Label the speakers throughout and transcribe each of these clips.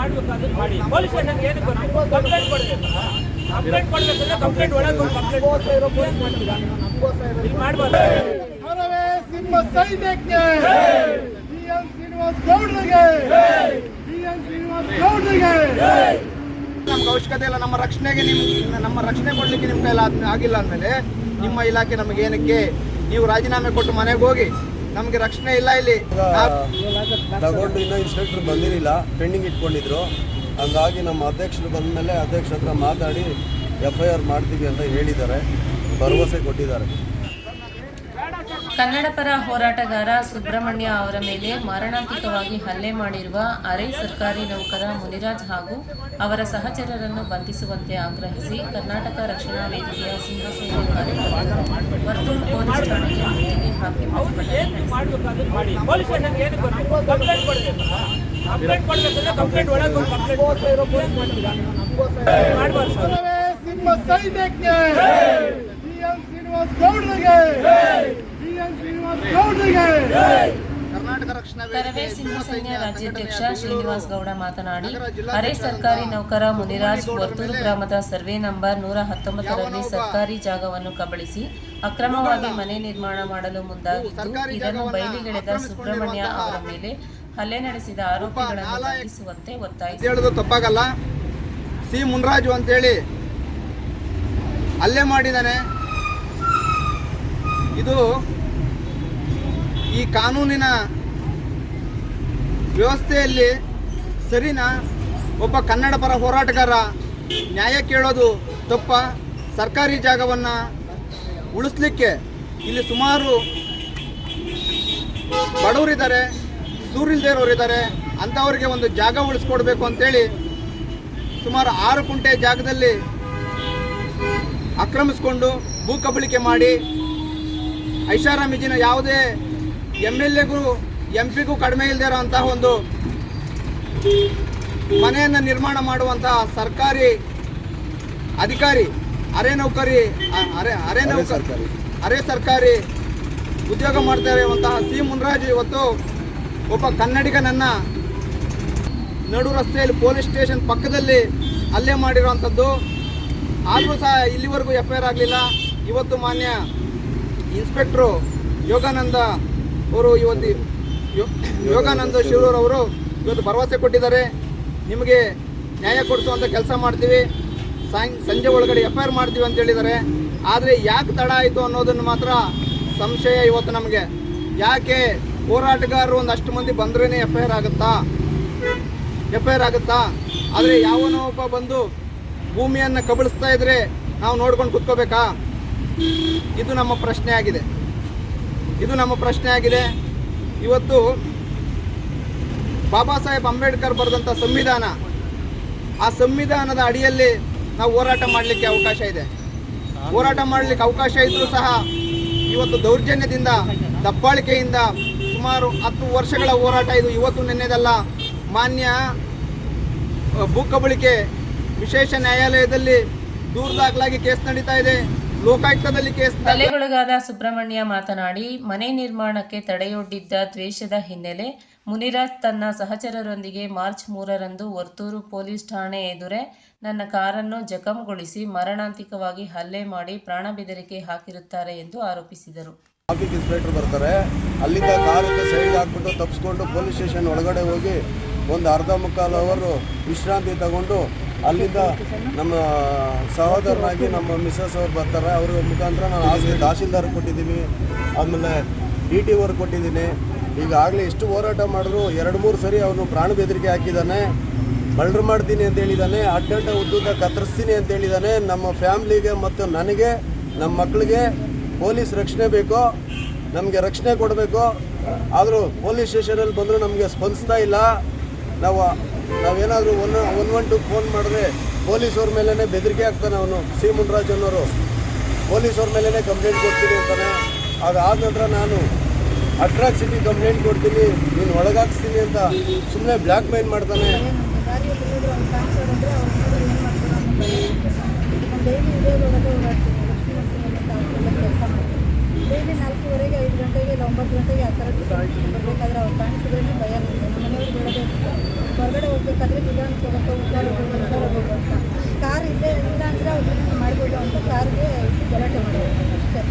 Speaker 1: ಮಾಡ್ಬೇಕು ಅದನ್ನ ಮಾಡಿ. ಪೊಲೀಸ್ ಸ್ಟೇಷನ್ ಏನಕ್ಕೆ ಕಂಪ್ಲೇಂಟ್ ಕೊಡ್ಬೇಕು ಕಂಪ್ಲೇಂಟ್ ಕೊಡ್ಬೇಕಂದ್ರೆ ಕಂಪ್ಲೇಂಟ್ ಒಳಗೆ ಕಂಪ್ಲೇಂಟ್ ಇಲ್ಲಿ ಮಾಡ್ಬಾರ್ದು.
Speaker 2: ಹರವೇ ಸಿಂಹ ಸೈನ್ಯಕ್ಕೆ. ಡಿ ಎನ್ ಶ್ರೀನಿವಾಸ್ ಗೌಡ್ರಿಗೆ. ಡಿ ಎನ್ ಶ್ರೀನಿವಾಸ್ ಗೌಡ್ರಿಗೆ.
Speaker 3: ನಮ್ಗೆ ಅವಶ್ಯಕತೆ ಇಲ್ಲ. ನಮ್ಮ ರಕ್ಷಣೆಗೆ ನಿಮ್ ನಮ್ಮ ರಕ್ಷಣೆ ಕೊಡ್ಲಿಕ್ಕೆ ನಿಮ್ಮ ಕೈಲಿ ಆಗಿಲ್ಲ ಅಂದಮೇಲೆ ನಿಮ್ಮ ಇಲಾಖೆ ನಮಗೆ ಏನಕ್ಕೆ? ನೀವು ರಾಜೀನಾಮೆ ಕೊಟ್ಟು ಮನೆಗೆ ಹೋಗಿ ನಮಗೆ ರಕ್ಷಣೆ ಇಲ್ಲ ಇಲ್ಲಿ.
Speaker 4: ತಗೊಂಡು ಇನ್ನೂ ಇನ್ಸ್ಪೆಕ್ಟರ್ ಬಂದಿರಲಿಲ್ಲ. ಪೆಂಡಿಂಗ್ ಇಟ್ಕೊಂಡಿದ್ರು. ಹಂಗಾಗಿ ನಮ್ಮ ಅಧ್ಯಕ್ಷರು ಬಂದ ಮೇಲೆ ಅಧ್ಯಕ್ಷರ ಹತ್ರ ಮಾತಾಡಿ ಎಫ್ ಐ ಆರ್ ಮಾಡ್ತೀವಿ ಅಂತ ಹೇಳಿದ್ದಾರೆ. ಭರವಸೆ ಕೊಟ್ಟಿದ್ದಾರೆ.
Speaker 5: ಕನ್ನಡ ಪರ ಹೋರಾಟಗಾರ ಸುಬ್ರಹ್ಮಣ್ಯ ಅವರ ಮೇಲೆ ಮಾರಣಾಂತಿಕವಾಗಿ ಹಲ್ಲೆ ಮಾಡಿರುವ ಅರೆ ಸರ್ಕಾರಿ ನೌಕರ ಮುನಿರಾಜ್ ಹಾಗೂ ಅವರ ಸಹಚರರನ್ನು ಬಂಧಿಸುವಂತೆ ಆಗ್ರಹಿಸಿ ಕರ್ನಾಟಕ ರಕ್ಷಣಾ ವೇದಿಕೆಯ ಸಿಂಹಸೇನೆ ಕಾರ್ಯಕರ್ತರು ವರ್ತೂರು ಪೊಲೀಸ್ ಠಾಣೆಗೆ ಮುತ್ತಿಗೆ ಹಾಕಿ ಪ್ರತಿಭಟನೆ ನಡೆಸಿದರು.
Speaker 2: ಸಿಂಹ
Speaker 5: ಕರವೇ ಸಿಂಹಸೈನ್ಯ ರಾಜ್ಯಾಧ್ಯಕ್ಷ ಶ್ರೀನಿವಾಸ್ ಗೌಡ ಮಾತನಾಡಿ ಅರೆ ಸರ್ಕಾರಿ ನೌಕರ ಮುನಿರಾಜ್ ವರ್ತೂರು ಗ್ರಾಮದ ಸರ್ವೆ ನಂಬರ್ ನೂರ ಹತ್ತೊಂಬತ್ತರಲ್ಲಿ ಸರ್ಕಾರಿ ಜಾಗವನ್ನು ಕಬಳಿಸಿ ಅಕ್ರಮವಾಗಿ ಮನೆ ನಿರ್ಮಾಣ ಮಾಡಲು ಮುಂದಾಗಿದ್ದು ಇದನ್ನು ಬಯಲಿಗೆಳೆದ ಸುಬ್ರಹ್ಮಣ್ಯ ಅವರ ಮೇಲೆ ಹಲ್ಲೆ ನಡೆಸಿದ ಆರೋಪಿಗಳನ್ನು ಬಂಧಿಸುವಂತೆ
Speaker 3: ಹೇಳೋದು ತಪ್ಪಾಗಲ್ಲ. ಸಿ ಮುನ್ರಾಜು ಅಂತೇಳಿ ಹಲ್ಲೆ ಮಾಡಿದ್ದಾನೆ. ಇದು ಈ ಕಾನೂನಿನ ವ್ಯವಸ್ಥೆಯಲ್ಲಿ ಸರಿನಾ? ಒಬ್ಬ ಕನ್ನಡ ಪರ ಹೋರಾಟಗಾರ ನ್ಯಾಯ ಕೇಳೋದು ತಪ್ಪ. ಸರ್ಕಾರಿ ಜಾಗವನ್ನು ಉಳಿಸ್ಲಿಕ್ಕೆ ಇಲ್ಲಿ ಸುಮಾರು ಬಡವರಿದ್ದಾರೆ ಇರೋರಿದ್ದಾರೆ ಅಂಥವ್ರಿಗೆ ಒಂದು ಜಾಗ ಉಳಿಸ್ಕೊಡ್ಬೇಕು ಅಂತೇಳಿ ಸುಮಾರು ಆರು ಕುಂಟೆ ಜಾಗದಲ್ಲಿ ಆಕ್ರಮಿಸ್ಕೊಂಡು ಭೂ ಕಬಳಿಕೆ ಮಾಡಿ ಐಷಾರಾಮಿಜಿನ ಯಾವುದೇ ಎಂ ಎಲ್ ಎಗೂ ಎಂ ಪಿಗೂ ಕಡಿಮೆ ಇಲ್ಲದೆ ಇರೋಂತಹ ಒಂದು ಮನೆಯನ್ನು ನಿರ್ಮಾಣ ಮಾಡುವಂತಹ ಸರ್ಕಾರಿ ಅಧಿಕಾರಿ ಅರೆ ನೌಕರಿ ಅರೆ ಅರೆ ನೌಕರಿ
Speaker 4: ಸರ್ಕಾರಿ.
Speaker 3: ಅರೆ ಸರ್ಕಾರಿ ಉದ್ಯೋಗ ಮಾಡ್ತಾ ಇರುವಂತಹ ಸಿ ಮುನ್ರಾಜ್ ಇವತ್ತು ಒಬ್ಬ ಕನ್ನಡಿಗನನ್ನು ನಡು ರಸ್ತೆಯಲ್ಲಿ ಪೊಲೀಸ್ ಸ್ಟೇಷನ್ ಪಕ್ಕದಲ್ಲಿ ಹಲ್ಲೆ ಮಾಡಿರುವಂಥದ್ದು ಆದರೂ ಸಹ ಇಲ್ಲಿವರೆಗೂ ಎಫ್ ಐ ಆರ್ ಆಗಲಿಲ್ಲ ಇವತ್ತು ಮಾನ್ಯ ಇನ್ಸ್ಪೆಕ್ಟ್ರು ಯೋಗಾನಂದ ಅವರು ಇವತ್ತು ಯೋ- ಯೋಗಾನಂದ ಅವರು ಇವತ್ತು ಭರವಸೆ ಕೊಟ್ಟಿದ್ದಾರೆ. ನಿಮಗೆ ನ್ಯಾಯ ಕೊಡಿಸುವಂಥ ಕೆಲಸ ಮಾಡ್ತೀವಿ. ಸಾಯಂ, ಸಂಜೆ ಒಳಗಡೆ ಎಫ್ ಐ ಮಾಡ್ತೀವಿ ಅಂತ ಹೇಳಿದ್ದಾರೆ. ಆದರೆ ಯಾಕೆ ತಡ ಆಯಿತು ಅನ್ನೋದನ್ನು ಮಾತ್ರ ಸಂಶಯ ಇವತ್ತು ನಮಗೆ. ಯಾಕೆ ಹೋರಾಟಗಾರರು ಒಂದಷ್ಟು ಮಂದಿ ಬಂದ್ರೇ ಎಫ್ ಐ ಆರ್ ಆಗುತ್ತಾ? ಎಫ್ ಐ ಆರ್ ಆಗುತ್ತಾ? ಆದರೆ ಯಾವನೋ ಒಬ್ಬ ಬಂದು ಭೂಮಿಯನ್ನು ಕಬಳಿಸ್ತಾ ಇದ್ರೆ ನಾವು ನೋಡ್ಕೊಂಡು ಕುತ್ಕೋಬೇಕಾ? ಇದು ನಮ್ಮ ಪ್ರಶ್ನೆ ಆಗಿದೆ. ಇದು ನಮ್ಮ ಪ್ರಶ್ನೆ ಆಗಿದೆ. ಇವತ್ತು ಬಾಬಾ ಸಾಹೇಬ್ ಅಂಬೇಡ್ಕರ್ ಬರೆದಂಥ ಸಂವಿಧಾನ, ಆ ಸಂವಿಧಾನದ ಅಡಿಯಲ್ಲಿ ನಾವು ಹೋರಾಟ ಮಾಡಲಿಕ್ಕೆ ಅವಕಾಶ ಇದೆ. ಹೋರಾಟ ಮಾಡಲಿಕ್ಕೆ ಅವಕಾಶ ಇದ್ದರೂ ಸಹ ಇವತ್ತು ದೌರ್ಜನ್ಯದಿಂದ, ದಬ್ಬಾಳಿಕೆಯಿಂದ ಸುಮಾರು ಹತ್ತು ವರ್ಷಗಳ ಹೋರಾಟ ಇದು ಇವತ್ತು ನೆನ್ನೆದಲ್ಲ. ಮಾನ್ಯ ಭೂಕಬಳಿಕೆ ವಿಶೇಷ ನ್ಯಾಯಾಲಯದಲ್ಲಿ ದೂರ ದಾಖಲಾಗಿ ಕೇಸ್ ನಡೀತಾ ಇದೆ. ಲೋಕಾಯುಕ್ತದಲ್ಲಿ ಕೇಸ್ ದಾಖಲಾಗಿ
Speaker 5: ಸುಬ್ರಹ್ಮಣ್ಯ ಮಾತನಾಡಿ ಮನೆ ನಿರ್ಮಾಣಕ್ಕೆ ತಡೆಯೊಡ್ಡಿದ್ದ ದ್ವೇಷದ ಹಿನ್ನೆಲೆ ಮುನಿರಾಜ್ ತನ್ನ ಸಹಚರರೊಂದಿಗೆ ಮಾರ್ಚ್ ಮೂರರಂದು ವರ್ತೂರು ಪೊಲೀಸ್ ಠಾಣೆ ಎದುರೇ ನನ್ನ ಕಾರನ್ನು ಜಖಂಗೊಳಿಸಿ ಮರಣಾಂತಿಕವಾಗಿ ಹಲ್ಲೆ ಮಾಡಿ ಪ್ರಾಣ ಬೆದರಿಕೆ ಹಾಕಿರುತ್ತಾರೆ ಎಂದು ಆರೋಪಿಸಿದರು.
Speaker 4: ಟ್ರಾಫಿಕ್ ಇನ್ಸ್ಪೆಕ್ಟರ್ ಬರ್ತಾರೆ. ಅಲ್ಲಿಂದ ಕಾರಿಂದ ಸೈಡ್ ಹಾಕ್ಬಿಟ್ಟು ತಪ್ಪಿಸ್ಕೊಂಡು ಪೊಲೀಸ್ ಸ್ಟೇಷನ್ ಒಳಗಡೆ ಹೋಗಿ ಒಂದು ಅರ್ಧ ಮುಕ್ಕಾಲು ಅವರು ವಿಶ್ರಾಂತಿ ತಗೊಂಡು ಅಲ್ಲಿಂದ ನಮ್ಮ ಸಹೋದರನಾಗಿ ನಮ್ಮ ಮಿಸ್ಸಸ್ ಅವ್ರು ಬರ್ತಾರೆ. ಅವ್ರ ಮುಖಾಂತರ ನಾನು ಆಸ್ತಿ ತಹಶೀಲ್ದಾರ್ ಕೊಟ್ಟಿದ್ದೀನಿ. ಆಮೇಲೆ ಡಿ ಟಿ ಓರ್ ಕೊಟ್ಟಿದ್ದೀನಿ. ಈಗಾಗಲೇ ಎಷ್ಟು ಹೋರಾಟ ಮಾಡಿದ್ರು ಎರಡು ಮೂರು ಸರಿ ಅವನು ಪ್ರಾಣ ಬೆದರಿಕೆ ಹಾಕಿದ್ದಾನೆ. ಮಳ್ರು ಮಾಡ್ತೀನಿ ಅಂತ ಹೇಳಿದ್ದಾನೆ. ಅಡ್ಡಡ್ಡ ಉದ್ದುದ್ದ ಕತ್ತರಿಸ್ತೀನಿ ಅಂತ ಹೇಳಿದ್ದಾನೆ. ನಮ್ಮ ಫ್ಯಾಮ್ಲಿಗೆ ಮತ್ತು ನನಗೆ, ನಮ್ಮ ಮಕ್ಕಳಿಗೆ ಪೊಲೀಸ್ ರಕ್ಷಣೆ ಬೇಕು, ನಮಗೆ ರಕ್ಷಣೆ ಕೊಡಬೇಕು. ಆದರೂ ಪೊಲೀಸ್ ಸ್ಟೇಷನಲ್ಲಿ ಬಂದರೂ ನಮಗೆ ಸ್ಪಂದಿಸ್ತಾ ಇಲ್ಲ. ನಾವು ನಾವೇನಾದರೂ one one one two phone ಮಾಡಿದ್ರೆ ಪೊಲೀಸವ್ರ ಮೇಲೇ ಬೆದರಿಕೆ ಆಗ್ತಾನೆ ಅವನು ಸಿ ಮುನ್ರಾಜ್ ಅನ್ನೋರು. ಪೊಲೀಸವ್ರ ಮೇಲೇ ಕಂಪ್ಲೇಂಟ್ ಕೊಡ್ತೀನಿ ಅಂತಾನೆ. ಅದಾದ ನಂತರ ನಾನು ಅಟ್ರಾಕ್ಸಿಟಿ ಕಂಪ್ಲೇಂಟ್ ಕೊಡ್ತೀನಿ, ನೀನು ಒಳಗಾಕ್ಸ್ತೀನಿ ಅಂತ ಸುಮ್ಮನೆ ಬ್ಲ್ಯಾಕ್ ಮೇಲ್ ಮಾಡ್ತಾನೆ.
Speaker 6: ಡೈಲಿ ನಾಲ್ಕೂವರೆಗೆ ಐದು ಗಂಟೆಗೆ ಇಲ್ಲ ಒಂಬತ್ತು ಗಂಟೆಗೆ ಆ ಥರ ಬರಬೇಕಾದ್ರೆ ಅವ್ರು ಕಾಣಿಸಿದ್ರೇ ಭಯ ಹೊರಗಡೆ ಹೋಗ್ಬೇಕಾದ್ರೆ ಬೇಕಾದರೆ ವಿಧಾನಕ್ಕೆ ಹೋಗೋಕ್ಕೆ ಉದ್ದಾರ ಹೋಗೋದು ಅಂತ. ಕಾರ್ ಇಲ್ಲೇ ಇಲ್ಲ ಅಂದರೆ ಅವ್ರಿಗೆ ಮಾಡ್ಬೋದು ಅಂತ ಕಾರ್ಗೆ ಗಲಾಟೆ ಮಾಡೋದು ಅಷ್ಟೇ.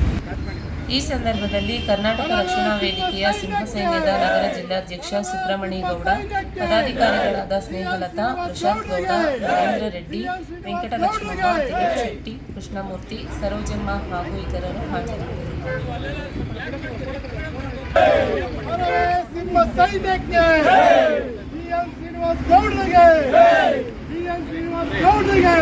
Speaker 5: ಈ ಸಂದರ್ಭದಲ್ಲಿ ಕರ್ನಾಟಕ ರಕ್ಷಣಾ ವೇದಿಕೆಯ ಸಿಂಹಸೈನ್ಯದ ನಗರ ಜಿಲ್ಲಾಧ್ಯಕ್ಷ ಸುಬ್ರಹ್ಮಣ್ಯಗೌಡ, ಪದಾಧಿಕಾರಿಗಳಾದ ಸ್ನೇಹಲತಾ, ಪ್ರಶಾಂತ್ ಗೌಡ, ನರೇಂದ್ರ ರೆಡ್ಡಿ, ವೆಂಕಟಲಕ್ಷ್ಮಮ್ಮ, ದಿಲೀಪ್ ಶೆಟ್ಟಿ, ಕೃಷ್ಣಮೂರ್ತಿ, ಸರೋಜಮ್ಮ ಹಾಗೂ ಇತರರು ಹಾಜರಿದ್ದರು.
Speaker 2: ಸೈನ್ಯಕ್ಕೆ ಡಿ ಎನ್ ಶ್ರೀನಿವಾಸ್ ಗೌಡ್ರಿಗೆ! ಡಿ ಎನ್ ಶ್ರೀನಿವಾಸ್ ಗೌಡ್ರಿಗೆ!